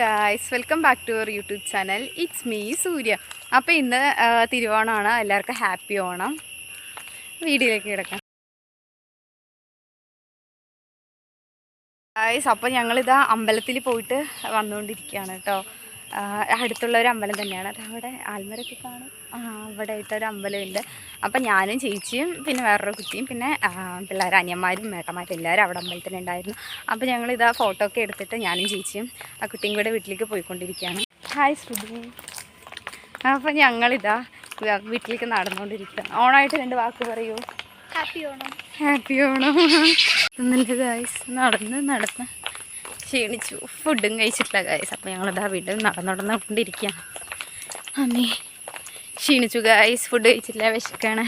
Guys welcome back to our YouTube channel it's me Surya അപ്പോൾ ഇന്ന് തിരുവോണമാണ്. എല്ലാവർക്കും happy Onam. വീഡിയോയിലേക്ക് കിടക്കാം. ഗായ്സ് അപ്പോൾ ഞങ്ങളിതാ അമ്പലത്തിൽ പോയിട്ട് വന്നുകൊണ്ടിരിക്കുകയാണ് കേട്ടോ. അടുത്തുള്ള ഒരു അമ്പലം തന്നെയാണ്. അത് അവിടെ ആൽമരൊക്കെ കാണും. അവിടെ അവിടെ ആയിട്ടൊരു അമ്പലമുണ്ട്. അപ്പം ഞാനും ചേച്ചിയും പിന്നെ വേറൊരു കുട്ടിയും പിന്നെ പിള്ളേർ അനിയന്മാരും മേട്ടന്മാരും എല്ലാവരും അവിടെ അമ്പലത്തിൽ ഉണ്ടായിരുന്നു. അപ്പോൾ ഇതാ ഫോട്ടോ ഒക്കെ എടുത്തിട്ട് ഞാനും ചേച്ചിയും ആ കുട്ടിയും കൂടെ വീട്ടിലേക്ക് പോയിക്കൊണ്ടിരിക്കുകയാണ്. ഹായ് ശ്രുതി. അപ്പം ഞങ്ങളിതാ വീട്ടിലേക്ക് നടന്നുകൊണ്ടിരിക്കുക ഓണമായിട്ട് രണ്ട് വാക്ക് പറയൂ. Happy Onam. Happy Onam. Guys നടന്ന് നടന്ന് ക്ഷീണിച്ചു. ഫുഡും കഴിച്ചിട്ടില്ല ഗായ്സ് അപ്പോൾ ഞങ്ങളിതാ വീണ്ടും നടന്നുടന്നുകൊണ്ടിരിക്കുകയാണ് അമ്മേ ക്ഷീണിച്ചു ഗായ്സ് ഫുഡ് കഴിച്ചിട്ടില്ല വിശക്കാണ്.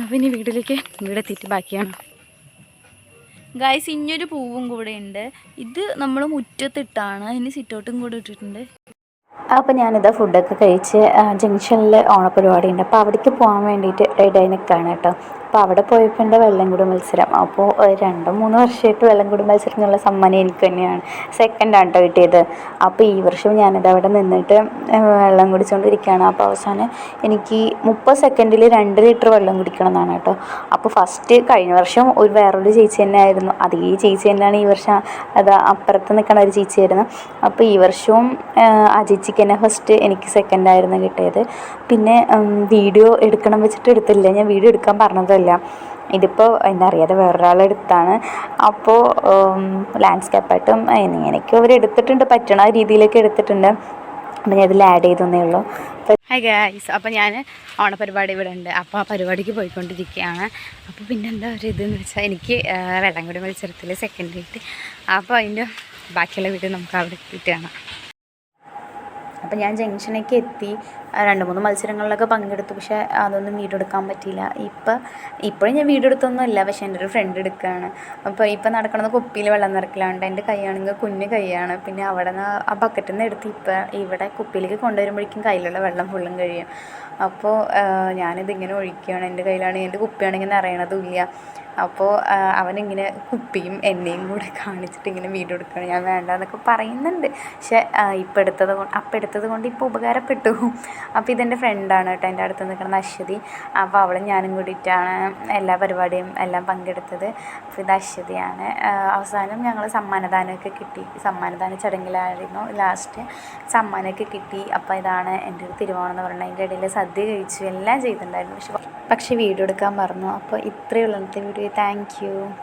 അപ്പം ഇനി വീട്ടിലേക്ക് വീടെത്തിയിട്ട് ബാക്കിയാണ്. ഗായ്സ് ഇനിയൊരു പൂവും കൂടെ ഉണ്ട്. ഇത് നമ്മൾ മുറ്റത്തിട്ടാണ്. അതിന് സിറ്റൗട്ടും കൂടെ ഇട്ടിട്ടുണ്ട്. അപ്പോൾ ഞാനിതാ ഫുഡൊക്കെ കഴിച്ച് ജംഗ്ഷനിൽ ഓണപരിപാടി ഉണ്ട് അപ്പോൾ അവിടേക്ക് പോകാൻ വേണ്ടിയിട്ട് റെഡിയായി നിൽക്കുകയാണ് കേട്ടോ. അപ്പോൾ അവിടെ പോയപ്പോൾ എന്റെ വെള്ളംകുടി മത്സരം? അപ്പോൾ രണ്ടോ മൂന്നോ വർഷമായിട്ട് വെള്ളംകുടി എന്നുള്ള സമ്മാനം എനിക്ക് തന്നെയാണ്. സെക്കൻഡ് കേട്ടോ കിട്ടിയത്. അപ്പോൾ ഈ വർഷം ഞാനത് അവിടെ നിന്നിട്ട് വെള്ളം കുടിച്ചുകൊണ്ടിരിക്കുകയാണ് അപ്പോൾ അവസാനം എനിക്ക് മുപ്പത് സെക്കൻഡിൽ രണ്ട് ലിറ്റർ വെള്ളം കുടിക്കണം എന്നാണ് കേട്ടോ അപ്പോൾ ഫസ്റ്റ് കഴിഞ്ഞ വർഷം ഒരു വേറൊരു ചേച്ചി തന്നെ ആയിരുന്നു അത് ഈ ചേച്ചി തന്നെയാണ് ഈ വർഷം അത് അപ്പുറത്ത് നിൽക്കുന്ന ഒരു ചേച്ചിയായിരുന്നു അപ്പോൾ ഈ വർഷവും ആ ചേച്ചിക്ക് തന്നെ ഫസ്റ്റ് എനിക്ക് സെക്കൻഡായിരുന്നു കിട്ടിയത്. പിന്നെ വീഡിയോ എടുക്കണം വെച്ചിട്ട് എടുത്തില്ല. ഞാൻ വീഡിയോ എടുക്കാൻ പറഞ്ഞതല്ല. ഇതിപ്പോൾ എന്താ അറിയാതെ വേറൊരാളെടുത്താണ്. അപ്പോൾ ലാൻഡ്സ്കേപ്പായിട്ടും ഇങ്ങനെയൊക്കെ അവർ എടുത്തിട്ടുണ്ട് പറ്റണ രീതിയിലേക്ക് എടുത്തിട്ടുണ്ട്. അപ്പം ഞാൻ ഇതിൽ ആഡ് ചെയ്തെന്നേ ഉള്ളൂ. ഹായ് ഗായ്സ് അപ്പോൾ ഞാൻ ഓണപരിപാടി ഇവിടെ ഉണ്ട് അപ്പോൾ ആ പരിപാടിക്ക് പോയിക്കൊണ്ടിരിക്കുകയാണ് അപ്പോൾ പിന്നെ എന്താ ഒരു ഇതെന്ന് വെച്ചാൽ എനിക്ക് വെള്ളംകുടി മത്സരത്തിൽ സെക്കൻഡ് കിട്ടി അപ്പോൾ അതിന്റെ ബാക്കിയുള്ള വീഡിയോ നമുക്ക് അവിടെ കാണാം അപ്പം ഞാൻ ജംഗ്ഷനൊക്കെ എത്തി. രണ്ട് മൂന്ന് മത്സരങ്ങളിലൊക്കെ പങ്കെടുത്തു. പക്ഷേ അതൊന്നും വീഡിയോ എടുക്കാൻ പറ്റിയില്ല. ഇപ്പം ഇപ്പോഴും ഞാൻ വീഡിയോ എടുത്തൊന്നുമില്ല പക്ഷേ എന്റെ ഒരു ഫ്രണ്ട് എടുക്കുകയാണ്. അപ്പോൾ ഇപ്പം നടക്കുന്നത് കുപ്പിയിൽ വെള്ളം നിറക്കലാണ്ട് എന്റെ കൈയാണെങ്കിൽ കുഞ്ഞ് കൈയാണ്. പിന്നെ അവിടെ നിന്ന് ആ ബക്കറ്റിൽ നിന്ന് എടുത്ത് ഇപ്പം ഇവിടെ കുപ്പിയിലേക്ക് കൊണ്ടുവരുമ്പോഴേക്കും കയ്യിലുള്ള വെള്ളം ഫുള്ളും കഴിയും. അപ്പോൾ ഞാനിതിങ്ങനെ ഒഴിക്കുകയാണ്. എന്റെ കയ്യിലാണെങ്കിൽ എന്റെ കുപ്പിയാണെങ്കിൽ നിറയണതുമില്ല അപ്പോൾ അവനിങ്ങനെ കുപ്പിയും എന്നെയും കൂടെ കാണിച്ചിട്ട് ഇങ്ങനെ വീഡിയോ എടുക്കുകയാണ്. ഞാൻ വേണ്ട എന്നൊക്കെ പറയുന്നുണ്ട്. പക്ഷേ ഇപ്പം എടുത്തത് കൊണ്ട് അപ്പം എടുത്തത് കൊണ്ട് ഇപ്പോൾ ഉപകാരപ്പെട്ടു. അപ്പോൾ ഇതെന്റെ ഫ്രണ്ടാണ് കേട്ടോ എന്റെ അടുത്ത് നിൽക്കുന്ന അശ്വതി. അപ്പോൾ അവളും ഞാനും കൂടിയിട്ടാണ് എല്ലാ പരിപാടിയും എല്ലാം പങ്കെടുത്തത്. അപ്പോൾ ഇത് അശ്വതിയാണ്. അവസാനം ഞങ്ങൾ സമ്മാനദാനമൊക്കെ കിട്ടി. സമ്മാനദാന ചടങ്ങിലായിരുന്നു ലാസ്റ്റ് സമ്മാനമൊക്കെ കിട്ടി. അപ്പോൾ ഇതാണ് എന്റെ ഒരു തിരുവോണം എന്ന് പറയുന്നത്. അതിന്റെ ഇടയിൽ സദ്യ കഴിച്ചു. എല്ലാം ചെയ്തിട്ടുണ്ടായിരുന്നു. പക്ഷെ പക്ഷേ വീഡിയോ എടുക്കാൻ പറഞ്ഞു അപ്പോൾ ഇത്രയുള്ള വീഡിയോ Thank you.